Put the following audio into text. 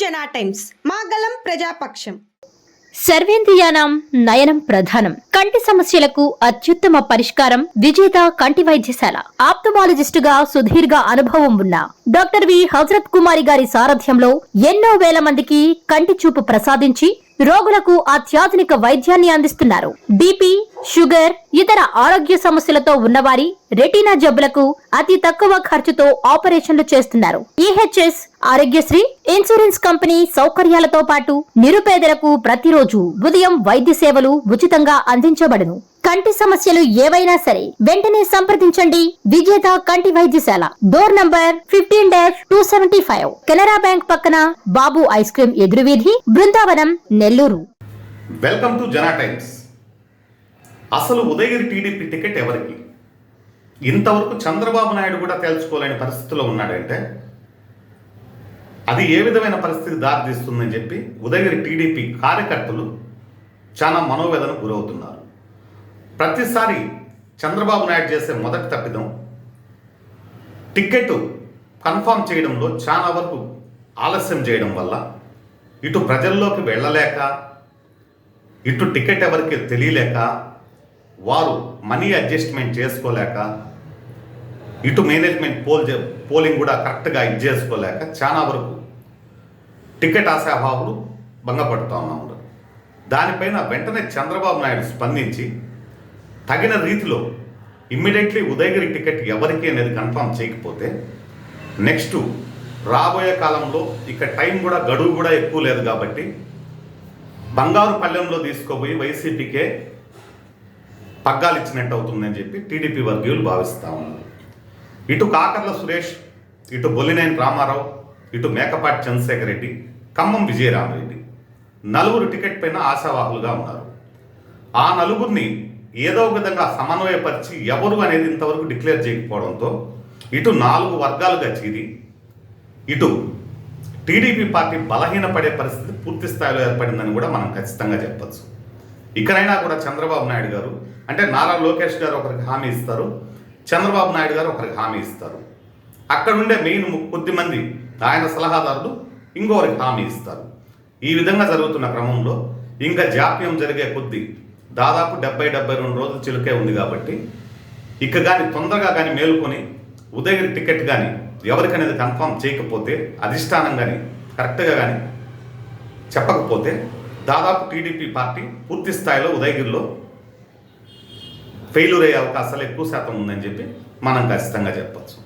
జనా టైమ్స్ మాగలం ప్రజాపక్షం. సర్వేంద్రియానం నయనం ప్రధానం. కంటి సమస్యలకు అత్యుత్తమ పరిష్కారం విజేత కంటి వైద్యశాల. ఆప్థమాలజిస్టుగా సుదీర్ఘ అనుభవం ఉన్న డాక్టర్ వి. హజరత్ కుమారి గారి సారథ్యంలో ఎన్నో వేల మందికి కంటి చూపు ప్రసాదించి రోగులకు అత్యాధునిక వైద్యాన్ని అందిస్తున్నారు. బీపీ షుగర్ ఇతర ఆరోగ్య సమస్యలతో ఉన్నవారి రెటీనా జబ్బులకు అతి తక్కువ ఖర్చుతో ఆపరేషన్లు చేస్తున్నారు. ఈహెచ్ఎస్ ఆరోగ్యశ్రీ ఇన్సూరెన్స్ కంపెనీ సౌకర్యాలతో పాటు నిరుపేదలకు ప్రతిరోజు ఉదయం వైద్య సేవలు ఉచితంగా అందించబడును. కంటి సమస్యలు ఏవైనా సరే వెంటనే సంప్రదించండి. విజేత కంటి వైద్యశాల. Door number fifteen dash two seventy five Canara bank పక్కన Babu ice cream ఎదురువీధి Brindavanam Nellore. Welcome to Jana times అసలు ఉదయగిరి టీడీపీ టికెట్ ఎవరికి? ఇంతవరకు చంద్రబాబు నాయుడు కూడా తేల్చుకోలేని పరిస్థితిలో ఉన్నాడంటే అది ఏ విధమైన పరిస్థితి దారితీస్తుందని చెప్పి ఉదయగిరి టీడీపీ కార్యకర్తలు చాలా మనోవేదనకు గురవుతున్నారు. ప్రతిసారి చంద్రబాబు నాయుడు చేసే మొదటి తప్పిదం టికెట్ కన్ఫామ్ చేయడంలో చాలా వరకు ఆలస్యం చేయడం వల్ల ఇటు ప్రజల్లోకి వెళ్ళలేక ఇటు టికెట్ ఎవరికి తెలియలేక వారు మనీ అడ్జస్ట్మెంట్ చేసుకోలేక ఇటు మేనేజ్మెంట్ పోల్ చే- పోలింగ్ కూడా కరెక్ట్గా ఇది చేసుకోలేక చాలా వరకు టికెట్ ఆశాభావులు భంగపడుతూ ఉన్నారు దానిపైన వెంటనే చంద్రబాబు నాయుడు స్పందించి తగిన రీతిలో ఇమ్మీడియట్లీ ఉదయగిరి టికెట్ ఎవరికి అనేది కన్ఫర్మ్ చేయకపోతే నెక్స్ట్ రాబోయే కాలంలో ఇక టైం కూడా గడువు కూడా ఎక్కువ లేదు కాబట్టి బంగారు పల్లెంలో తీసుకోబోయి వైసీపీకే పగ్గాలు ఇచ్చినట్టు అవుతుందని చెప్పి టీడీపీ వర్గీయులు భావిస్తా ఉన్నారు. ఇటు కాకర్ల సురేష్ ఇటు బొల్లినేని రామారావు ఇటు మేకపాటి చంద్రశేఖర్ రెడ్డి ఖమ్మం విజయరామరెడ్డి నలుగురు టికెట్ పైన ఆశావాహులుగా ఉన్నారు. ఆ నలుగురిని ఏదో ఒక విధంగా సమన్వయపరిచి ఎవరు అనేది ఇంతవరకు డిక్లేర్ చేయకపోవడంతో ఇటు నాలుగు వర్గాలుగా చీరి ఇటు టీడీపీ పార్టీ బలహీనపడే పరిస్థితి పూర్తి స్థాయిలో ఏర్పడిందని కూడా మనం ఖచ్చితంగా చెప్పచ్చు. ఇకనైనా కూడా చంద్రబాబు నాయుడు గారు అంటే నారా లోకేష్ గారు ఒకరికి హామీ ఇస్తారు చంద్రబాబు నాయుడు గారు ఒకరికి హామీ ఇస్తారు. అక్కడ ఉండే మెయిన్ కొద్ది మంది ఆయన సలహాదారులు ఇంకొకరికి హామీ ఇస్తారు. ఈ విధంగా జరుగుతున్న క్రమంలో ఇంకా జాప్యం జరిగే కొద్దీ దాదాపు డెబ్బై డెబ్బై రెండు రోజులు చిలుకే ఉంది కాబట్టి ఇక కానీ తొందరగా కానీ మేలుకొని ఉదయగిరి టికెట్ కానీ ఎవరికనేది కన్ఫర్మ్ చేయకపోతే అధిష్టానం కానీ కరెక్ట్గా కానీ చెప్పకపోతే దాదాపు టీడీపీ పార్టీ పూర్తి స్థాయిలో ఉదయగిరిలో ఫెయిల్యూర్ అయ్యే అవకాశాలు ఎక్కువ శాతం ఉందని చెప్పి మనం ఖచ్చితంగా చెప్పచ్చు.